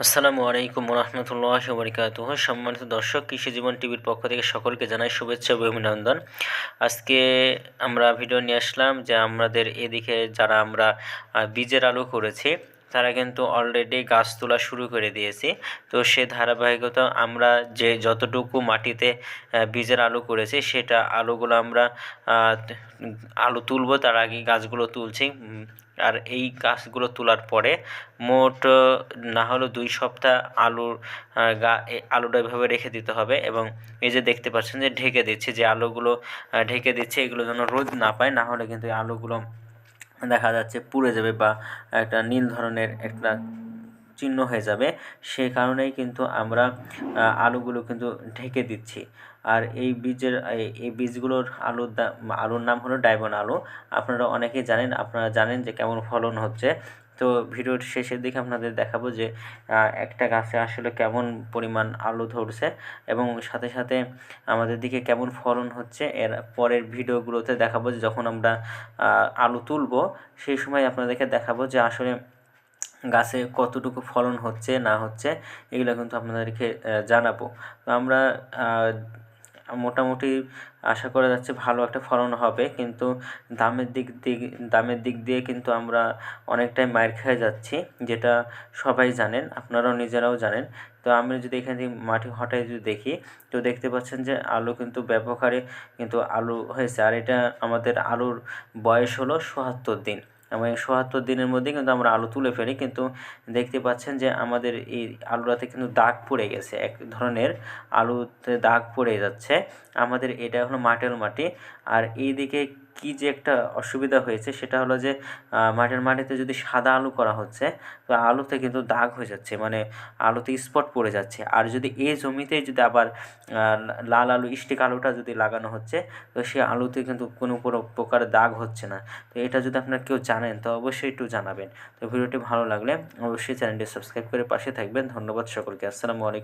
আসসালামু আলাইকুম রহমতুল্লাহ বরিকাত সম্মানিত দর্শক, কৃষি জীবন টিভির পক্ষ থেকে সকলকে জানাই শুভেচ্ছা ও অভিনন্দন। আজকে আমরা ভিডিও নিয়ে আসলাম যে আমাদের এদিকে যারা আমরা বীজের আলু করেছি তারা কিন্তু অলরেডি গাছ তোলা শুরু করে দিয়েছি। তো সে ধারাবাহিকতা আমরা যে যতটুকু মাটিতে বীজের আলু করেছি, সেটা আলুগুলো আমরা আলু তুলবো, তার আগে গাছগুলো তুলছি। আর এই গাছগুলো তোলার পরে মোট না হলেও দুই সপ্তাহ আলুর গা আলুটা এভাবে রেখে দিতে হবে এবং এই যে দেখতে পাচ্ছেন যে ঢেকে দিচ্ছে, যে আলুগুলো ঢেকে দিচ্ছে, এগুলো যেন রোদ না পায়, না হলে কিন্তু আলুগুলো দেখা যাচ্ছে পুড়ে যাবে বা একটা নীল ধরনের একটা চিহ্ন হয়ে যাবে, সেই কারণেই কিন্তু আমরা আলুগুলো কিন্তু ঢেকে দিচ্ছি। আর এই বীজের, এই বীজগুলোর আলুর দাম আলুর নাম হলো ডায়মন্ড আলু। আপনারা অনেকেই জানেন, আপনারা জানেন যে কেমন ফলন হচ্ছে। তো ভিডিওর শেষের দিকে আপনাদের দেখাবো যে একটা গাছে আসলে কেমন পরিমাণ আলু ধরছে এবং সাথে সাথে আমাদের দিকে কেমন ফলন হচ্ছে। এর পরের ভিডিওগুলোতে দেখাবো যে যখন আমরা আলু তুলবো, সেই সময় আপনাদেরকে দেখাবো যে আসলে গাছে কতটুকু ফলন হচ্ছে না হচ্ছে, এগুলো কিন্তু আপনাদেরকে জানাব। তো আমরা মোটামুটি আশা করা যাচ্ছে ভালো একটা ফলন হবে। কিন্তু দামের দিক দিক, দামের দিক দিয়ে কিন্তু আমরা অনেকটাই মার খেয়ে যাচ্ছি, যেটা সবাই জানেন, আপনারাও নিজেরাও জানেন। তো আমি যদি এখান থেকে মাটি হটাই যদি দেখি, তো দেখতে পাচ্ছেন যে আলু কিন্তু ব্যাপক কিন্তু আলু হয়েছে। আর এটা আমাদের আলুর বয়স হলো সোহাত্তর দিন। এবং সোহাত্তর দিনের মধ্যে কিন্তু আমরা আলু তুলে ফেলি। কিন্তু দেখতে পাচ্ছেন যে আমাদের এই আলুটাতে কিন্তু দাগ পড়ে গেছে। এক ধরনের আলুতে দাগ পড়ে যাচ্ছে। আমাদের এটা হলো মাটেল মাটি। আর এই দিকে কী যে একটা অসুবিধা হয়েছে সেটা হলো যে মাঠের মাটিতে যদি সাদা আলু করা হচ্ছে, তো আলুতে কিন্তু দাগ হয়ে যাচ্ছে মানে আলুতে স্পট পড়ে যাচ্ছে। আর যদি এই জমিতে যদি আবার লাল আলু স্টিক আলুটা যদি লাগানো হচ্ছে, তো সেই আলুতে কিন্তু কোনো প্রকার দাগ হচ্ছে না। তো এটা যদি আপনারা কেউ জানেন, তো অবশ্যই একটু জানাবেন। তো ভিডিওটি ভালো লাগলে অবশ্যই চ্যানেলটি সাবস্ক্রাইব করে পাশে থাকবেন। ধন্যবাদ সকলকে। আসসালামু আলাইকুম।